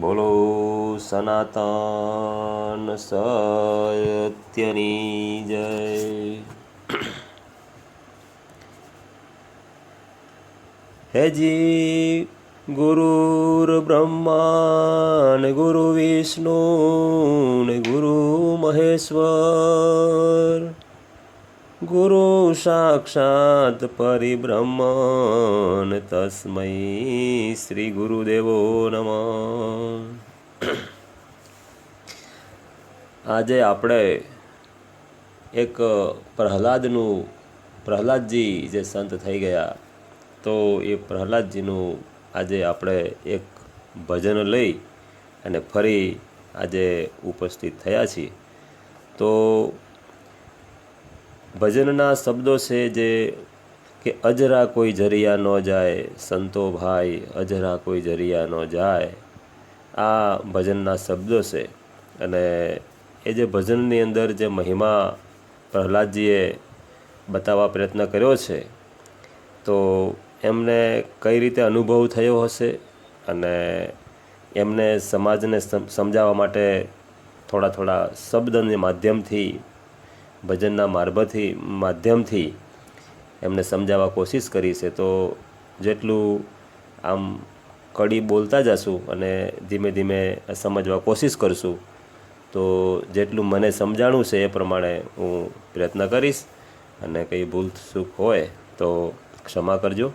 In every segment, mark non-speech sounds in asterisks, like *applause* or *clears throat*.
બોલો સનાતન સત્યની જય. હેજી ગુરુર બ્રહ્મા ને ગુરુ વિષ્ણુ ને ગુરુ મહેશ્વર. ગુરુ સાક્ષાત પરિબ્રહ્મ તસ્મય તસ્મૈ શ્રી ગુરુદેવો નમ. આજે આપણે એક પ્રહલાદનું, પ્રહલાદજી જે સંત થઈ ગયા, તો એ પ્રહલાદજીનું આજે આપણે એક ભજન લઈ અને ફરી આજે ઉપસ્થિત થયા છીએ. તો ભજનના શબ્દો છે જે કે અજરા કોઈ જરિયા ન જાય, સંતો ભાઈ, અજરા કોઈ જરિયા ન જાય. આ ભજનના શબ્દો છે. અને એ જે ભજનની અંદર જે મહિમા પ્રહલાદજીએ બતાવવા પ્રયત્ન કર્યો છે, તો એમને કઈ રીતે અનુભવ થયો હશે અને એમને સમાજને સમ- સમજાવવા માટે થોડા થોડા શબ્દની માધ્યમથી ભજનના મારબથી, માધ્યમથી એમને સમજાવવા કોશિશ કરી છે, તો જેટલું આમ કડી બોલતા જશું અને ધીમે ધીમે સમજવા કોશિશ કરશું, તો જેટલું મને સમજાણું છે એ પ્રમાણે હું પ્રયત્ન કરીશ અને કંઈ ભૂલ ચૂક હોય તો ક્ષમા કરજો.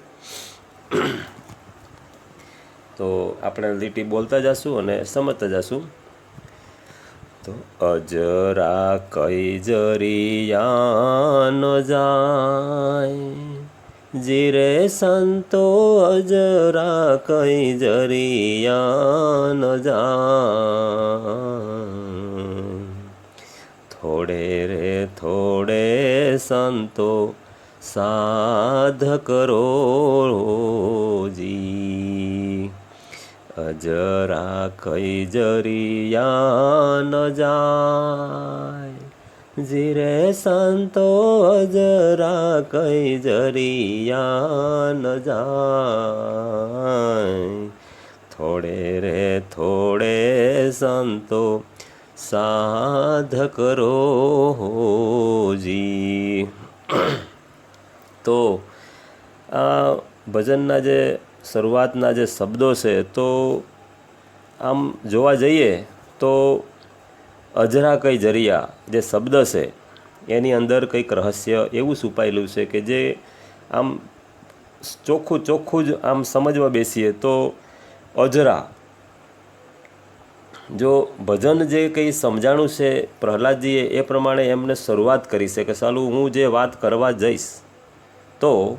તો આપણે લીટી બોલતા જશું અને સમજતા જશું. તો અજરા કઈ જરિયા ન જાય? જીરે સંતો અજરા કઈ જરિયા ન જાય? થોડે રે થોડે સંતો સાધ કરો જી અજરા કઈ જરિયા ન જાય. જીરે સંતો જરા કઈ જરિયા ન જાય. થોડે રે થોડે સંતો સાધ કરો હોજી તો આ ભજનના જે શરૂઆતના જે શબ્દો છે, તો આમ જોવા જઈએ તો અજરા કઈ જરિયા જે શબ્દ છે, એની અંદર કંઈક રહસ્ય એવું છુપાયેલું છે કે જે આમ ચોખ્ખું ચોખ્ખું જ આમ સમજવા બેસીએ તો અજરા. જો ભજન જે કંઈ સમજાણું છે, પ્રહલાદજીએ એ પ્રમાણે એમને શરૂઆત કરી છે કે સાલું હું જે વાત કરવા જઈશ, તો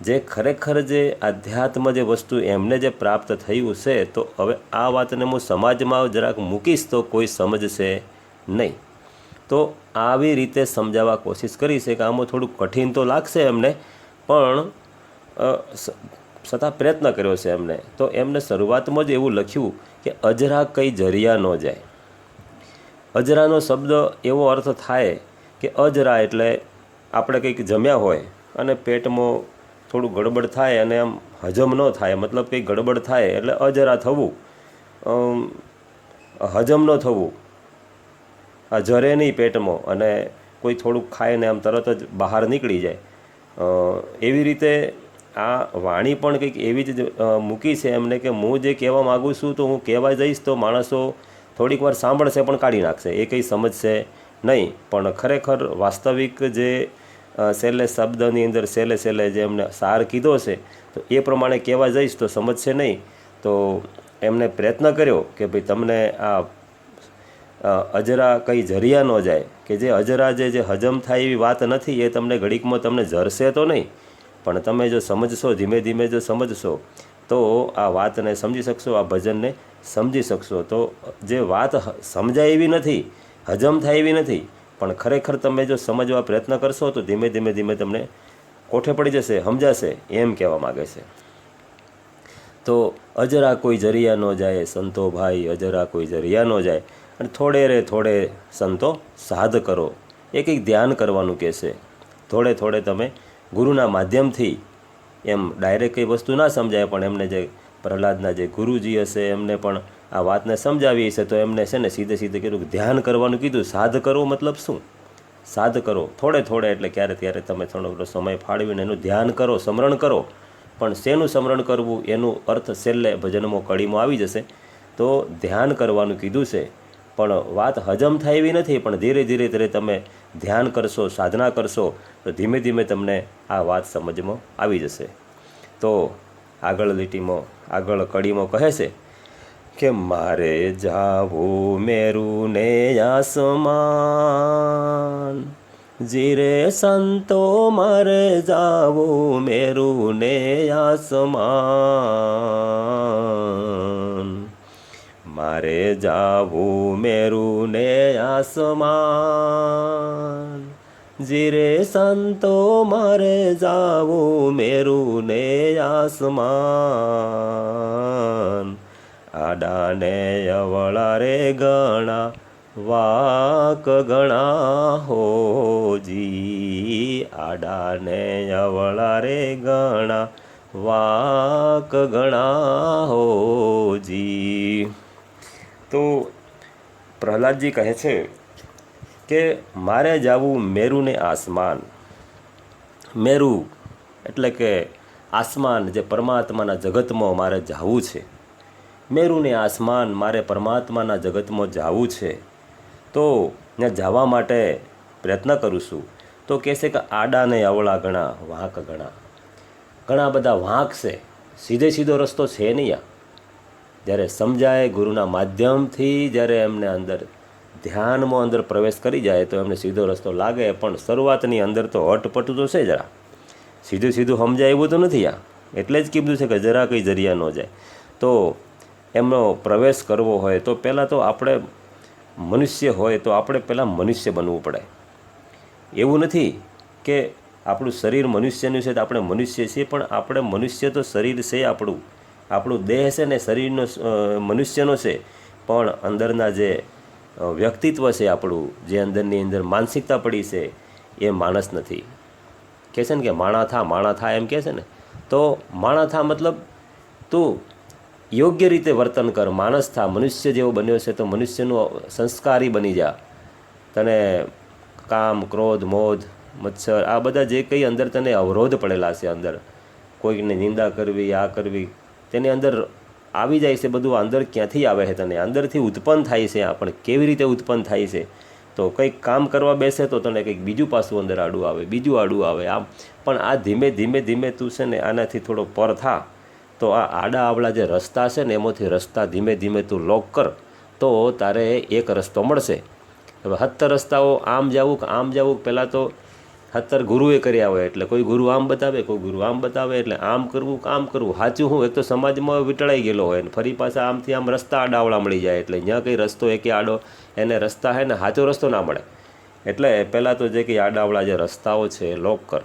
જે ખરેખર જે આધ્યાત્મ જે વસ્તુ એમને જે પ્રાપ્ત થયું છે, તો હવે આ વાતને હું સમાજમાં જરાક મૂકીશ તો કોઈ સમજશે નહીં. તો આવી રીતે સમજાવવા કોશિશ કરી છે કે આમાં થોડું કઠિન તો લાગશે એમને, પણ છતાં પ્રયત્ન કર્યો છે એમને. તો એમને શરૂઆતમાં જ એવું લખ્યું કે અજરા કંઈ જરિયા ન જાય. અજરાનો શબ્દ એવો અર્થ થાય કે અજરા એટલે આપણે કંઈક જમ્યા હોય અને પેટમાં થોડું ગડબડ થાય અને આમ હજમ ન થાય, મતલબ કંઈક ગડબડ થાય એટલે અજરા થવું. હજમ ન થવું. આ જરે નહીં પેટમાં અને કોઈ થોડુંક ખાય ને આમ તરત જ બહાર નીકળી જાય. એવી રીતે આ વાણી પણ કંઈક એવી જ મૂકી છે એમને કે હું જે કહેવા માગું છું તો હું કહેવા જઈશ તો માણસો થોડીક વાર સાંભળશે પણ કાઢી નાખશે. એ કંઈ સમજશે નહીં. પણ ખરેખર વાસ્તવિક જે છેલ્લે શબ્દની અંદર છેલ્લે છેલ્લે જે એમને સાર કીધો છે, તો એ પ્રમાણે કહેવા જઈશ તો સમજશે નહીં. તો એમને પ્રયત્ન કર્યો કે ભાઈ તમને આ અજરા કંઈ જરિયા ન જાય, કે જે અજરા જે જે હજમ થાય એવી વાત નથી, એ તમને ઘડીકમાં તમને જરશે તો નહીં. પણ તમે જો સમજશો, ધીમે ધીમે જો સમજશો, તો આ વાતને સમજી શકશો, આ ભજનને સમજી શકશો. તો જે વાત સમજાય એવી નથી, હજમ થાય એવી નથી પણ ખરેખર તમે જો સમજવા પ્રયત્ન કરશો, તો ધીમે ધીમે ધીમે તમને કોઠે પડી જશે, સમજાશે, એમ કહેવા માગે છે. તો અજરા કોઈ જરિયા ન જાય, સંતો ભાઈ, અજરા કોઈ જરિયા ન જાય, અને થોડે રે થોડે સંતો સાધ કરો, એક એક ધ્યાન કરવાનું કહેશે થોડે થોડે તમે ગુરુના માધ્યમથી એમ ડાયરેક્ટ કંઈ વસ્તુ ના સમજાય, પણ એમને જે પ્રહલાદના જે ગુરુજી હશે, એમને પણ આ વાતને સમજાવી છે તો એમને છે ને સીધે સીધે કીધું કે ધ્યાન કરવાનું કીધું. સાધ કરો મતલબ શું? સાધ કરો. થોડે થોડે એટલે ક્યારે ત્યારે તમે થોડો સમય ફાળવીને એનું ધ્યાન કરો, સમરણ કરો. પણ શેનું સ્મરણ કરવું? એનું અર્થ છેલ્લે ભજનમાં કડીમાં આવી જશે. તો ધ્યાન કરવાનું કીધું છે. પણ વાત હજમ થાય એવી નથી, પણ ધીરે ધીરે ધીરે તમે ધ્યાન કરશો, સાધના કરશો, તો ધીમે ધીમે તમને આ વાત સમજમાં આવી જશે. તો આગળ લીટીમાં, આગળ કડીમાં કહે છે કે મારે જાવું મેરું ને આસમાન. જીરે સંતો મારે જાવું મેરું ને આસમાન. મારે જાવું મેરું ને આસમાન. જીરે સંતો મારે જાવું મેરું ને આસમાન. આડાને અવળા રે ગણા, વાક ગણા હોજી આડાને અવળા રે ગણા, વાક ગણા હોજી તો પ્રહલાદજી કહે છે કે, મારે જાવું મેરુને આસમાન, મેરુ એટલે કે આસમાન જે પરમાત્માના જગતમાં મારે જાવું છે. મેરુને આસમાન મારે પરમાત્માના જગતમાં જાવું છે, તો ત્યાં જવા માટે પ્રયત્ન કરું છું તો કહેશે કે આડાને અવળા ઘણા વાંક ઘણા ઘણા બધા વાંક છે. સીધે સીધો રસ્તો છે નહીં આ. જ્યારે સમજાય ગુરુના માધ્યમથી, જ્યારે એમને અંદર ધ્યાનમાં અંદર પ્રવેશ કરી જાય, તો એમને સીધો રસ્તો લાગે. પણ શરૂઆતની અંદર તો અટપટ તો છે જરા. સીધું સીધું સમજાય એવું તો નથી આ. એટલે જ કીધું છે કે જરા કંઈ જરિયા ન જાય. તો એમનો પ્રવેશ કરવો હોય તો પહેલાં તો આપણે મનુષ્ય હોય તો આપણે પહેલાં મનુષ્ય બનવું પડે. એવું નથી કે આપણું શરીર મનુષ્યનું છે તો આપણે મનુષ્ય છીએ, પણ આપણે મનુષ્ય તો શરીર છે આપણું. આપણું દેહ છે ને શરીરનો મનુષ્યનો છે. પણ અંદરના જે વ્યક્તિત્વ છે આપણું, જે અંદરની અંદર માનસિકતા પડી છે, એ માણસ નથી. કહે છે ને કે માણા થા માણા થા એમ કહે છે ને? તો માણા થા મતલબ તું યોગ્ય રીતે વર્તન કર. માણસ થા, મનુષ્ય જેવો બન્યો છે તો મનુષ્યનું સંસ્કારી બની જા. તને કામ, ક્રોધ મોધ મચ્છર, આ બધા જે કંઈ અંદર તને અવરોધ પડેલા છે અંદર. કોઈકને નિંદા કરવી, આ કરવી, તેની અંદર આવી જાય છે બધું, અંદર ક્યાંથી આવે છે તને? અંદરથી ઉત્પન્ન થાય છે આ, પણ કેવી રીતે ઉત્પન્ન થાય છે? તો કંઈક કામ કરવા બેસે તો તને કંઈક બીજું પાછું અંદર આડું આવે, બીજું આડું આવે. આમ, પણ આ ધીમે ધીમે ધીમે તું છે ને, આનાથી થોડો પર થા. તો આ આડા આવડા જે રસ્તા છે ને એમાંથી રસ્તા ધીમે ધીમે તું લોક કર, તો તારે એક રસ્તો મળશે. હવે સત્તર રસ્તાઓ આમ જવું કે આમ જવું પહેલાં તો સત્તર ગુરુએ કર્યા હોય એટલે કોઈ ગુરુ આમ બતાવે, કોઈ ગુરુ આમ બતાવે એટલે આમ કરવું આમ કરવું. સાચું હું એક તો સમાજમાં વીંટળાઈ ગયેલો હોય ને ફરી પાછા આમથી આમ રસ્તા આડાવડા મળી જાય એટલે જ્યાં કંઈ રસ્તો એકે આડો, એને રસ્તા હે ને સાચો રસ્તો ના મળે. એટલે પહેલાં તો જે કંઈ આડાવડા જે રસ્તાઓ છે એ લોક કર.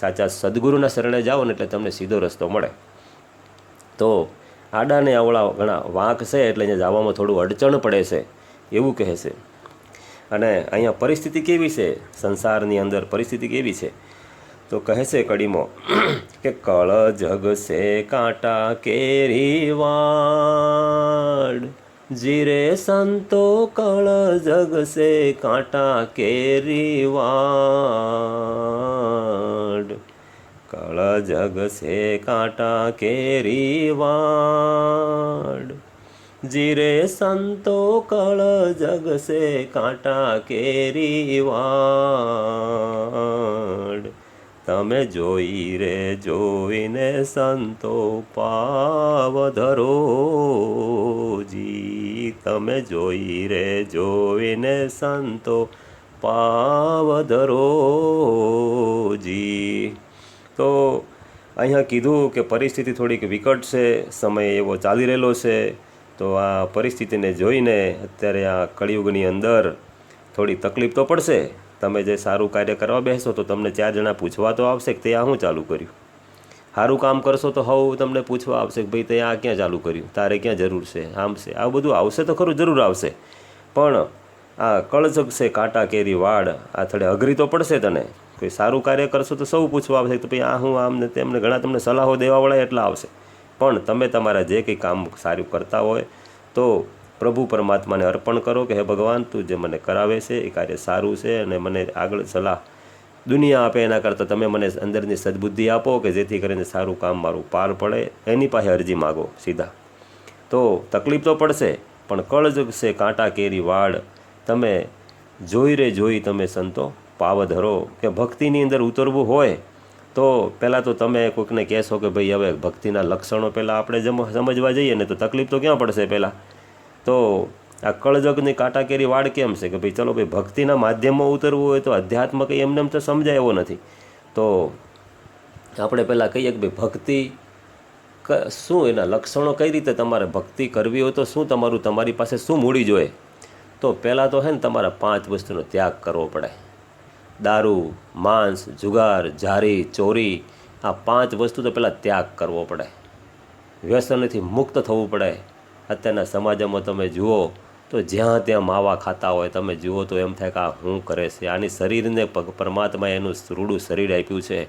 સાચા સદગુરુના શરણે જાઓ ને એટલે તમને સીધો રસ્તો મળે. તો આડાને અવળા ઘણા વાંક છે એટલે અહીંયા જવામાં થોડું અડચણ પડે છે, એવું કહે છે. અને અહીંયા પરિસ્થિતિ કેવી છે? સંસારની અંદર પરિસ્થિતિ કેવી છે? તો કહે છે કડીમાં, *clears throat* કે કળ જગશે કાંટા કેરી વાડ. જીરે સંતો કળ જગશે કાંટા કેરી વાડ. કળ જગ સે કાંટા કેરી વાડ જીરે સંતો કળ જગ સે કાંટા કેરી વાડ તમે જોઈ રે જોઈને સંતો પાવ ધરો જી તમે જોઈ રે જોઈને સંતો પાવ ધરો જી તો અહીંયા કીધું કે પરિસ્થિતિ થોડીક વિકટ છે, સમય એવો ચાલી રહેલો છે. તો આ પરિસ્થિતિને જોઈને અત્યારે આ કળિયુગની અંદર થોડી તકલીફ તો પડશે. તમે જે સારું કાર્ય કરવા બેસો તો તમને ચાર જણા પૂછવા તો આવશે કે તે આ શું ચાલુ કર્યું? સારું કામ કરશો તો હવ તમને પૂછવા આવશે કે ભાઈ તે આ ક્યાં ચાલુ કર્યું? તારે ક્યાં જરૂર છે? આમ છે. આ બધું આવશે તો ખરું, જરૂર આવશે. પણ આ કળજગ છે, કાંટા કેરી વાડ, આ થોડે અઘરી તો પડશે તને. કોઈ સારું કાર્ય કરશો તો સૌ પૂછવા આવશે કે ભાઈ આ હું આમ ને તેમને ઘણા તમને સલાહો દેવાવાળા એટલા આવશે. પણ તમે તમારા જે કંઈ કામ સારું કરતા હોય તો પ્રભુ પરમાત્માને અર્પણ કરો કે હે ભગવાન, તું જે મને કરાવે છે એ કાર્ય સારું છે અને મને આગળ સલાહ દુનિયા આપે એના કરતાં તમે મને અંદરની સદબુદ્ધિ આપો કે જેથી કરીને સારું કામ મારું પાર પડે. એની પાસે અરજી માગો સીધા. તો તકલીફ તો પડશે, પણ કળજગ છે કાંટા કેરી વાડ તમે જોઈ રે જોઈ તમે સંતો. પાવ ધરો કે ભક્તિની અંદર ઉતરવું હોય, તો પહેલાં તો તમે કોઈકને કહેશો કે ભાઈ હવે ભક્તિના લક્ષણો પહેલાં આપણે સમજવા જઈએ ને તો તકલીફ તો ક્યાં પડશે પહેલાં? તો આ કળજગની કાંટાકેરી વાડ કેમ છે? કે ભાઈ ચલો ભાઈ ભક્તિના માધ્યમમાં ઉતરવું હોય તો અધ્યાત્મ કંઈ એમને એમ તો સમજાય એવો નથી. તો આપણે પહેલાં કહીએ કે ભાઈ ભક્તિ શું એના લક્ષણો કઈ રીતે તમારે ભક્તિ કરવી હોય તો શું તમારું, તમારી પાસે શું મૂડી જોઈએ? તો પહેલાં તો હે ને તમારા પાંચ વસ્તુનો ત્યાગ કરવો પડે. દારૂ, માંસ, જુગાર, જારી, ચોરી, આ પાંચ વસ્તુ તો પહેલાં ત્યાગ કરવો પડે. વ્યસનથી મુક્ત થવું પડે. અત્યારના સમાજમાં તમે જુઓ તો જ્યાં ત્યાં માવા ખાતા હોય, તમે જુઓ તો એમ થાય કે આ શું કરે છે. આની શરીરને પરમાત્માએ એનું રૂડું શરીર આપ્યું છે.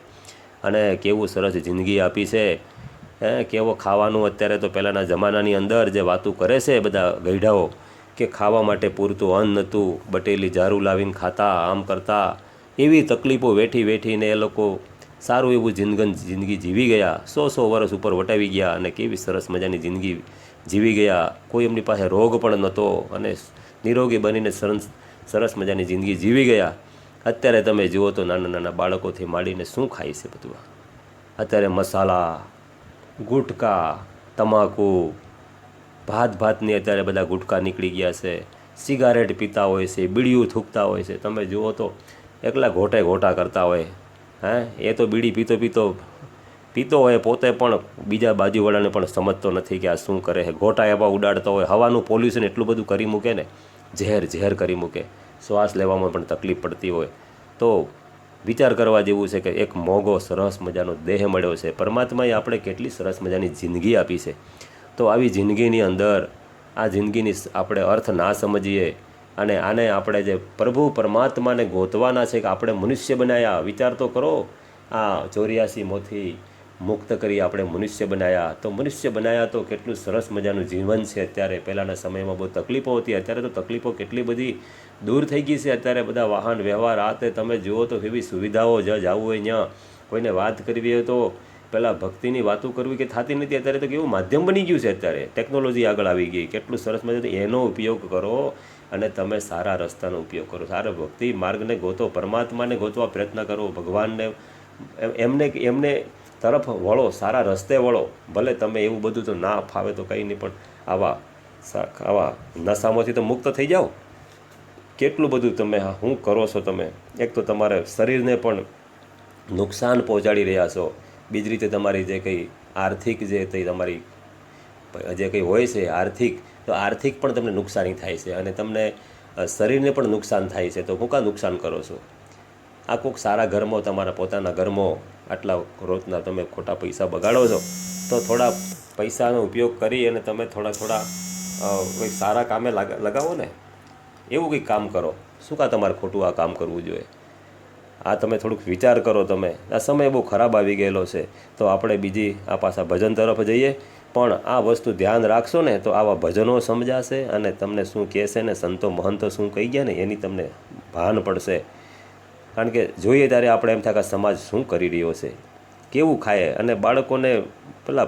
અને કેવું સરસ જિંદગી આપી છે. હે, કેવો ખાવાનું અત્યારે તો પહેલાંના જમાનાની અંદર જે વાતું કરે છે બધા ગઈઢાઓ કે ખાવા માટે પૂરતું અન્ન નહોતું, બટેલી ઝારું લાવીને ખાતા, આમ કરતા એવી તકલીફો વેઠી વેઠીને એ લોકો સારું એવું જિંદગન જિંદગી જીવી ગયા. સો સો વર્ષ ઉપર વટાવી ગયા અને કેવી સરસ મજાની જિંદગી જીવી ગયા. કોઈ એમની પાસે રોગ પણ નહોતો અને નિરોગી બનીને સરસ સરસ મજાની જિંદગી જીવી ગયા. અત્યારે તમે જુઓ તો નાના નાના બાળકોથી માંડીને શું ખાય છે બધું અત્યારે મસાલા, ગુટકા, તમાકુ, ભાત ભાતની અત્યારે બધા ગુટકા નીકળી ગયા છે. સિગારેટ પીતા હોય છે, બીડીયું થૂકતા હોય છે. તમે જુઓ તો એકલા ઘોટે ઘોટા કરતા હોય, હે? એ તો બીડી પીતો પીતો પીતો હોય પોતે પણ બીજા બાજુવાળાને પણ સમજતો નથી કે આ શું કરે છે. ઘોટા એવા ઉડાડતો હોય, હવાનું પોલ્યુશન એટલું બધું કરી મૂકે ને, ઝેર ઝેર કરી મૂકે, શ્વાસ લેવામાં પણ તકલીફ પડતી હોય. તો વિચાર કરવા જેવું છે કે એક મોગો સરસ મજાનો દેહ મળ્યો છે. પરમાત્માએ આપણે કેટલી સરસ મજાની જિંદગી આપી છે. તો આવી જિંદગીની અંદર, આ જિંદગીની આપણે અર્થ ના સમજીએ અને આને આપણે જે પ્રભુ પરમાત્માને ગોતવાના છે કે આપણે મનુષ્ય બનાયા, વિચાર તો કરો. આ ચોર્યાસી મોથી મુક્ત કરી આપણે મનુષ્ય બનાયા. તો મનુષ્ય બનાયા તો કેટલું સરસ મજાનું જીવન છે. અત્યારે પહેલાંના સમયમાં બહુ તકલીફો હતી. અત્યારે તો તકલીફો કેટલી બધી દૂર થઈ ગઈ છે. અત્યારે બધા વાહન, વ્યવહાર, આ તે તમે જુઓ તો એવી સુવિધાઓ જ જવું હોય ત્યાં. કોઈને વાત કરવી હોય તો પહેલાં ભક્તિની વાતો કરવી કે થતી નથી. અત્યારે તો કેવું માધ્યમ બની ગયું છે અત્યારે. ટેકનોલોજી આગળ આવી ગઈ. કેટલું સરસ મજા એનો ઉપયોગ કરો. અને તમે સારા રસ્તાનો ઉપયોગ કરો. સારા ભક્તિ માર્ગને ગોતો, પરમાત્માને ગોતવા પ્રયત્ન કરો, ભગવાનને એમ- એમને એમને તરફ વળો, સારા રસ્તે વળો. ભલે તમે એવું બધું તો ના ફાવે તો કંઈ નહીં, પણ આવા આવા નશામાંથી તો મુક્ત થઈ જાઓ. કેટલું બધું તમે હા શું કરો છો તમે? એક તો તમારે શરીરને પણ નુકસાન પહોંચાડી રહ્યા છો. બીજી રીતે તમારી જે કંઈ આર્થિક જે કંઈ તમારી જે કંઈ હોય છે, આર્થિક તો આર્થિક પણ તમને નુકસાની થાય છે અને તમને શરીરને પણ નુકસાન થાય છે. તો હું કાં નુકસાન કરો છો? આ કોઈક સારા ઘરમાં, તમારા પોતાના ઘરમાં, આટલા રોજના તમે ખોટા પૈસા બગાડો છો, તો થોડા પૈસાનો ઉપયોગ કરી અને તમે થોડા થોડા કોઈ સારા કામે લગાવો ને. એવું કંઈક કામ કરો. શું કાં તમારે ખોટું આ કામ કરવું જોઈએ? આ તમે થોડુંક વિચાર કરો તમે. આ સમય બહુ ખરાબ આવી ગયેલો છે. તો આપણે બીજી આ પાછા ભજન તરફ જઈએ. પણ આ વસ્તુ ધ્યાન રાખશો ને તો આવા ભજનો સમજાશે અને તમને શું કહેશે ને સંતો મહંતો શું કહી ગયા ને એની તમને ભાન પડશે. કારણ કે જોઈએ ત્યારે આપણે એમ થાય કે સમાજ શું કરી રહ્યો છે? કેવું ખાય? અને બાળકોને પેલા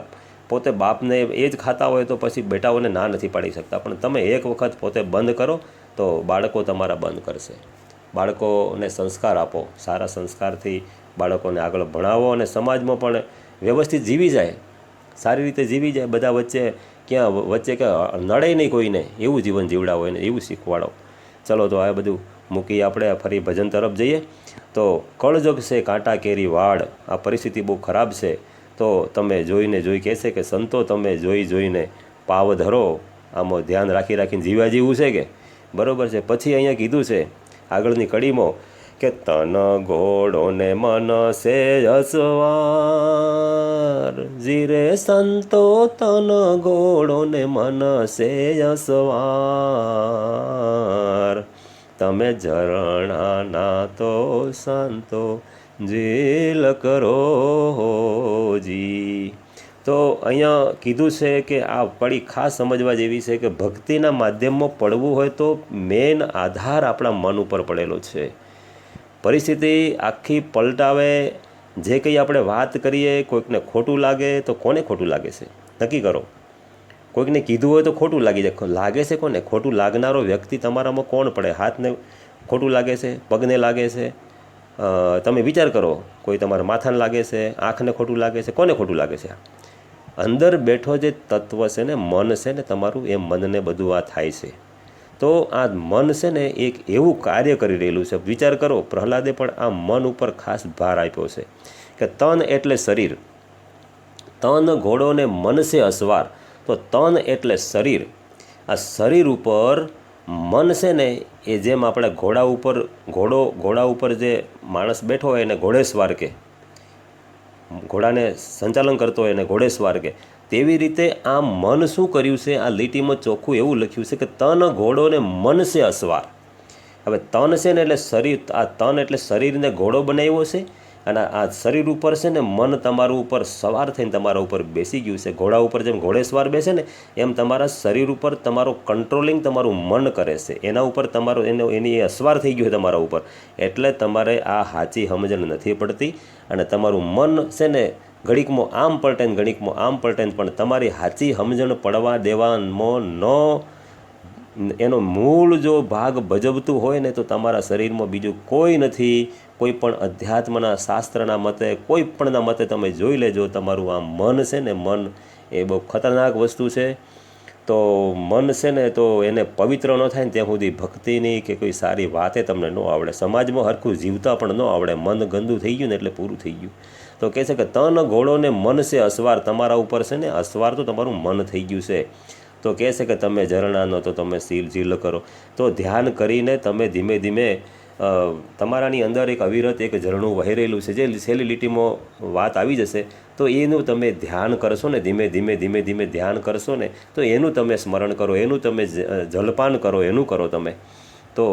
પોતે બાપને એ જ ખાતા હોય તો પછી બેટાઓને ના નથી પાડી શકતા. પણ તમે એક વખત પોતે બંધ કરો તો બાળકો તમારા બંધ કરશે. બાળકોને સંસ્કાર આપો. સારા સંસ્કારથી બાળકોને આગળ ભણાવો અને સમાજમાં પણ વ્યવસ્થિત જીવી જાય. સારી રીતે જીવી જાય, બધા વચ્ચે ક્યાં વચ્ચે કે નડે નહીં કોઈને, એવું જીવન જીવડાવો એને, એવું શીખવાડો. ચલો તો આ બધું મૂકી આપણે ફરી ભજન તરફ જઈએ. તો કળજગ છે કાંટા કેરી વાડ, આ પરિસ્થિતિ બહુ ખરાબ છે. તો તમે જોઈને જોઈ કહેશે કે સંતો તમે જોઈ જોઈને પાવ ધરો, આમાં ધ્યાન રાખી રાખીને જીવા જીવું છે કે? બરાબર છે. પછી અહીંયા કીધું છે, આગળની કડીમાં કે તન ઘોડો ને મન સે અસવાર જીરે સંતો તન ગોળો ને મન સે અસવાર તમે ઝરણાના તો સંતો જીલ કરો જી. તો અહીંયા કીધું છે કે આ પડી ખાસ સમજવા જેવી છે કે ભક્તિના માધ્યમમાં પડવું હોય તો મેન આધાર આપણા મન ઉપર પડેલો છે. પરિસ્થિતિ આખી પલટાવે જે કંઈ આપણે વાત કરીએ, કોઈકને ખોટું લાગે તો કોને ખોટું લાગે છે? નક્કી કરો. કોઈકને કીધું હોય તો ખોટું લાગી જાય. લાગે છે કોને? ખોટું લાગનારો વ્યક્તિ તમારામાં કોણ પડે? હાથને ખોટું લાગે છે? પગને લાગે છે? તમે વિચાર કરો, કોઈ તમારા માથાને લાગે છે? આંખને ખોટું લાગે છે? કોને ખોટું લાગે છે? અંદર બેઠો જે તત્વ છે ને, મન છે ને, તમારું એ મનને બધું આ થાય છે. તો આ મન છે ને એક એવું કાર્ય કરી રહેલું છે. વિચાર કરો, પ્રહલાદે પણ આ મન ઉપર ખાસ ભાર આપ્યો છે કે તન એટલે શરીર. તન ઘોડોને મન છે અસવાર. તો તન એટલે શરીર. આ શરીર ઉપર મન છે ને એ જેમ આપણે ઘોડા ઉપર, ઘોડો, ઘોડા ઉપર જે માણસ બેઠો હોય એને ઘોડેસવાર કે ઘોડાને સંચાલન કરતો હોય એને ઘોડેસવાર કે તેવી રીતે આ મન શું કર્યું છે? આ લીટીમાં ચોખ્ખું એવું લખ્યું છે કે તન ઘોડો ને મન છે અસવાર. હવે તન છે ને એટલે શરીર, આ તન એટલે શરીરને ઘોડો બનાવ્યો છે અને આ શરીર ઉપર છે ને મન તમારું ઉપર સવાર થઈને તમારા ઉપર બેસી ગયું છે. ઘોડા ઉપર જેમ ઘોડેસવાર બેસે ને, એમ તમારા શરીર ઉપર તમારો કંટ્રોલિંગ તમારું મન કરે છે. એના ઉપર તમારો, એનો, એની અસવાર થઈ ગયું છે તમારા ઉપર. એટલે તમારે આ સાચી સમજણ નથી પડતી અને તમારું મન છે ને ઘડીકમાં આમ પલટે ને ઘડીકમાં આમ પલટે પણ તમારી સાચી સમજણ પડવા દેવામાં ન. એનો મૂળ જો ભાગ ભજવતું હોય ને તો તમારા શરીરમાં બીજું કોઈ નથી. કોઈ પણ અધ્યાત્મના શાસ્ત્રના મતે, કોઈ પણના મતે તમે જોઈ લેજો, તમારું આ મન છે ને, મન એ બહુ ખતરનાક વસ્તુ છે. તો મન છે ને તો એને પવિત્ર ન થાય ને ત્યાં સુધી ભક્તિની કે કોઈ સારી વાતે તમને ન આવડે. સમાજમાં હરખું જીવતા પણ ન આવડે. મન ગંદુ થઈ ગયું ને એટલે પૂરું થઈ ગયું. તો કહે છે કે તન ઘોડો ને મન છે અસવાર તમારા ઉપર છે ને અસવાર તો તમારું મન થઈ ગયું છે. તો કહે છે કે તમે ઝરણાનો તો તમે સીલ ઝીલ કરો. તો ધ્યાન કરીને તમે ધીમે ધીમે તમારાની અંદર એક અવિરત એક ઝરણું વહી રહેલું છે. જે છેલ્લી લીટીમાં વાત આવી જશે, તો એનું તમે ધ્યાન કરશો ને, ધીમે ધીમે ધીમે ધીમે ધ્યાન કરશો ને, તો એનું તમે સ્મરણ કરો, એનું તમે જલપાન કરો, એનું કરો તમે. તો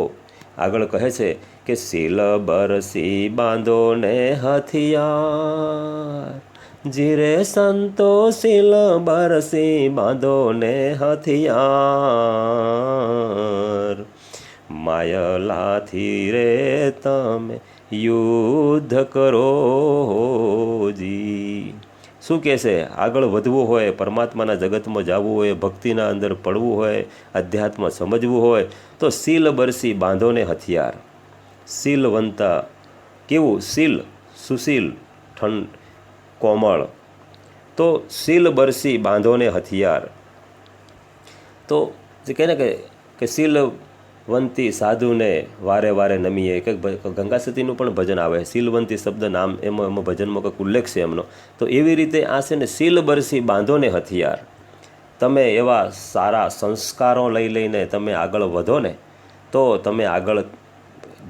આગળ કહે છે કે શીલ બરસી બાંધો ને હથિયાર. જીરે સંતો શીલ બરસી બાંધો ને હથિયાર. માયલાથી રે તમે યુદ્ધ કરો જી શું કહેશે આગળ વધવું હોય, પરમાત્માના જગતમાં જવું હોય, ભક્તિના અંદર પડવું હોય, અધ્યાત્મ સમજવું હોય, તો શીલ બરસી બાંધોને હથિયાર. શીલવંતા કેવું? શીલ, સુશીલ ઠંડ કોમળ. તો શીલ બરસી બાંધોને હથિયાર. તો જે કહે ને કે કે શીલવંતી સાધુને વારે વારે નમીએ. કે ગંગા સતીનું પણ ભજન આવે. શીલવંતી શબ્દ નામ એમાં એમાં ભજનમાં કંઈક ઉલ્લેખ છે એમનો. તો એવી રીતે આ છે ને શીલ બરસી બાંધોને હથિયાર. તમે એવા સારા સંસ્કારો લઈ લઈને તમે આગળ વધો ને, તો તમે આગળ,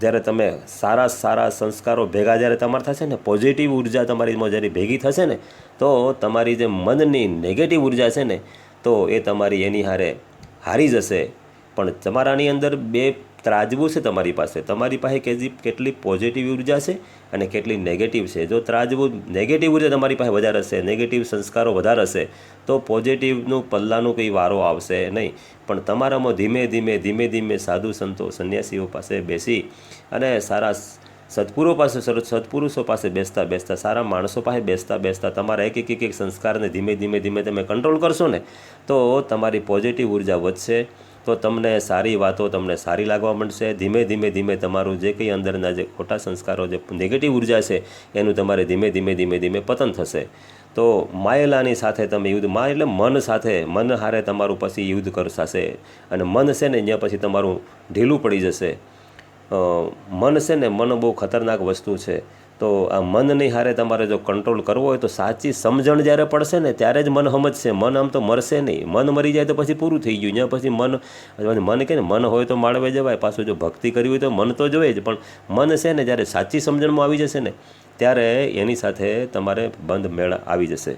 જ્યારે તમે સારા સારા સંસ્કારો ભેગા જ્યારે તમારે થશે ને પોઝિટિવ ઊર્જા તમારીમાં જ્યારે ભેગી થશે ને, તો તમારી જે મનની નેગેટિવ ઊર્જા છે ને, તો એ તમારી એની હારે હારી જશે. પણ તમારાની અંદર બે ત્રાજવું છે તમારી પાસે. તમારી પાસે કેજી કેટલી પોઝિટિવ ઊર્જા છે અને કેટલી નેગેટિવ છે. જો ત્રાજવું નેગેટિવ ઊર્જા તમારી પાસે વધારે હશે નેગેટિવ સંસ્કારો વધારે હશે, તો પોઝિટિવનું પલ્લાનું કંઈ વારો આવશે નહીં. પણ તમારામાં ધીમે ધીમે ધીમે ધીમે સાધુ સંતો, સંન્યાસીઓ પાસે બેસી અને સારા સત્પુરો પાસે સત્પુરુષો પાસે બેસતા બેસતા, સારા માણસો પાસે બેસતા બેસતા તમારા એક એક એક સંસ્કારને ધીમે ધીમે ધીમે તમે કંટ્રોલ કરશો ને, તો તમારી પોઝિટિવ ઊર્જા વધશે. તો તમને સારી વાતો તમને સારી લાગવા માંડશે. ધીમે ધીમે ધીમે તમારું જે કંઈ અંદરના જે ખોટા સંસ્કારો જે નેગેટિવ ઊર્જા છે, એનું તમારે ધીમે ધીમે ધીમે ધીમે પતન થશે. તો માયેલાની સાથે તમે યુદ્ધ, મા એટલે મન સાથે, મન હારે તમારું પછી યુદ્ધ કરશાશે અને મન છે ને ત્યાં પછી તમારું ઢીલું પડી જશે. મન છે ને મન બહુ ખતરનાક વસ્તુ છે. તો આ મનની હારે તમારે જો કંટ્રોલ કરવો હોય તો સાચી સમજણ જ્યારે પડશે ને ત્યારે જ મન સમજશે. મન આમ તો મરશે નહીં. મન મરી જાય તો પછી પૂરું થઈ ગયું. ત્યાં પછી મન મન કે ને મન હોય તો માળવે જવાય. પાછું જો ભક્તિ કરવી હોય તો મન તો જોઈએ જ. પણ મન છે ને જ્યારે સાચી સમજણમાં આવી જશે ને ત્યારે એની સાથે તમારે બંધ મેળ આવી જશે.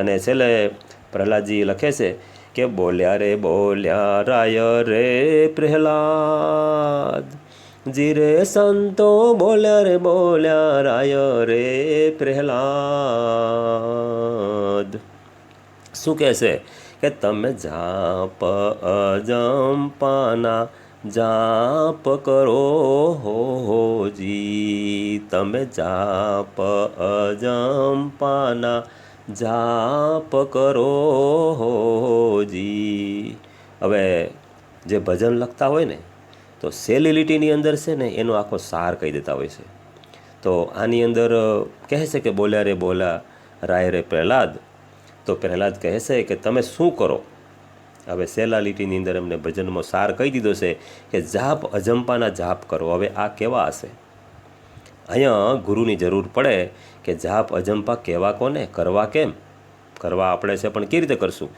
અને છેલ્લે પ્રહલાદજી લખે છે કે બોલ્યા રે, બોલ્યા રાય રે પ્રહલાદ. જીરે સંતો બોલ્યા રે બોલ્યા રાય રે પ્રહલાદ. શું કહે છે? કે તમે જાપ અજંપાના જાપ કરો હોજી તમે જાપ અજંપાના જાપ કરો હોજી હવે જે ભજન લખતા હોય ને તો સેલિલિટીની અંદર છે ને, એનો આખો સાર કહી દેતા હોય છે. તો આની અંદર કહે છે કે બોલ્યા રે બોલા, રાય રે પ્રહલાદ. તો પ્રહલાદ કહે છે કે તમે શું કરો? હવે સેલા લીટીની અંદર એમને ભજનમાં સાર કહી દીધો છે કે જાપ અજંપાના જાપ કરો. હવે આ કેવા હશે? અહીંયા ગુરુની જરૂર પડે કે જાપ અજંપા કેવા કોને? કરવા કેમ? કરવા આપણે છે પણ કેવી રીતે કરશું?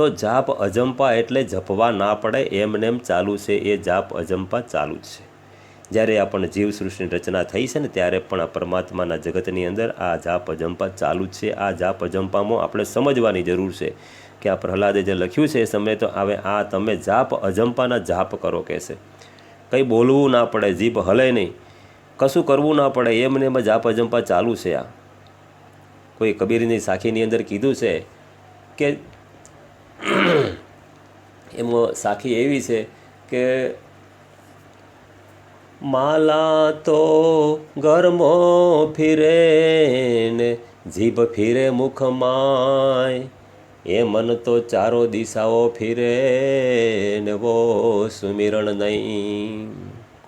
તો જાપ અજંપા એટલે જપવા ના પડે એમને એમ ચાલુ છે. એ જાપ અજંપા ચાલુ જ છે. જ્યારે આપણને જીવ સૃષ્ટિની રચના થઈ છે ને, ત્યારે પણ આ પરમાત્માના જગતની અંદર આ જાપ અજંપા ચાલુ જ છે. આ જાપ અજંપામાં આપણે સમજવાની જરૂર છે કે આ પ્રહલાદે જે લખ્યું છે એ સમયે તો હવે આ તમે જાપ અજંપાના જાપ કરો કહેશે. કંઈ બોલવું ના પડે, જીભ હલે નહીં. કશું કરવું ના પડે એમને એમ જાપ અજંપા ચાલુ છે આ. કોઈ કબીરની સાખીની અંદર કીધું છે કે એમાં સાખી એવી છે કે માલા તો ગરમો ફિરે ને જીભ ફિરે મુખમાય. એ મન તો ચારો દિશાઓ ફિરે ને વો સુમિરણ નહીં.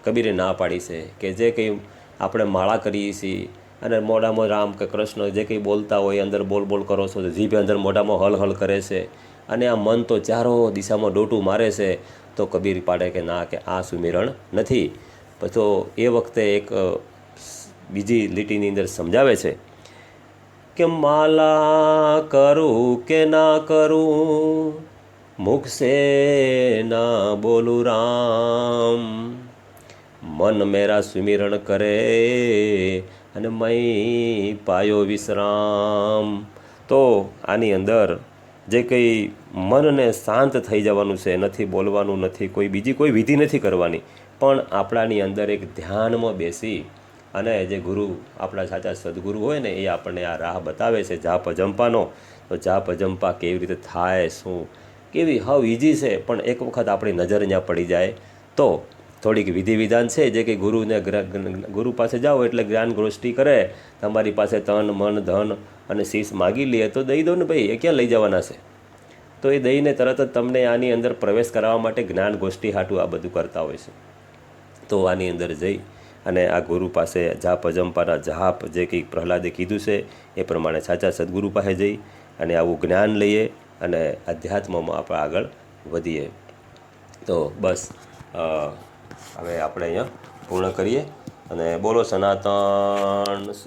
કબીરે ના પાડી છે કે જે કંઈ આપણે માળા કરીએ છીએ અને મોઢામાં રામ કે કૃષ્ણ જે કંઈ બોલતા હોય અંદર બોલ બોલ કરો છો જીભે અંદર મોઢામાં હલ હલ કરે છે. અને આ મન તો ચારો દિશામાં ડોટું મારે છે, તો કબીર પાડે કે ના, કે આ સુમિરણ નથી. તો એ વખતે એક બીજી લીટીની અંદર સમજાવે છે કે માલા કરું કે ના કરું મુખસે ના બોલું રામ. મન મેરા સુમિરણ કરે અને મય પાયો વિશ્રામ. તો આની અંદર જે કંઈ મનને શાંત થઈ જવાનું છે, નથી બોલવાનું, નથી કોઈ બીજી કોઈ વિધિ નથી કરવાની, પણ આપણાની અંદર એક ધ્યાનમાં બેસી અને જે ગુરુ આપણા સાચા સદગુરુ હોય ને, એ આપણને આ રાહ બતાવે છે, જાપ અજંપાનો. તો જાપ અજંપા કેવી રીતે થાય, શું? કેવી, હાવ ઇઝી છે, પણ એક વખત આપણી નજર ત્યાં પડી જાય. તો થોડીક વિધિ વિધાન છે, જે કે ગુરુને ગુરુ પાસે જાઓ એટલે જ્ઞાન ગોષ્ઠી કરે, તમારી પાસે તન મન, ધન અને શીશ માગી લે તો દઈ દો ને ભાઈ, એ ક્યાં લઈ જવાના છે? તો એ દઈને તરત જ તમને આની અંદર પ્રવેશ કરાવવા માટે જ્ઞાન ગોષ્ઠી હાટું આ બધું કરતા હોય છે. તો આની અંદર જઈ અને આ ગુરુ પાસે જાપ, અજંપાના જાપ જે કંઈક પ્રહલાદે કીધું છે, એ પ્રમાણે સાચા સદગુરુ પાસે જઈ અને આવું જ્ઞાન લઈએ અને અધ્યાત્મમાં આપણે આગળ વધીએ. તો બસ હવે આપણે અહીંયા પૂર્ણ કરીએ અને બોલો સનાતન સ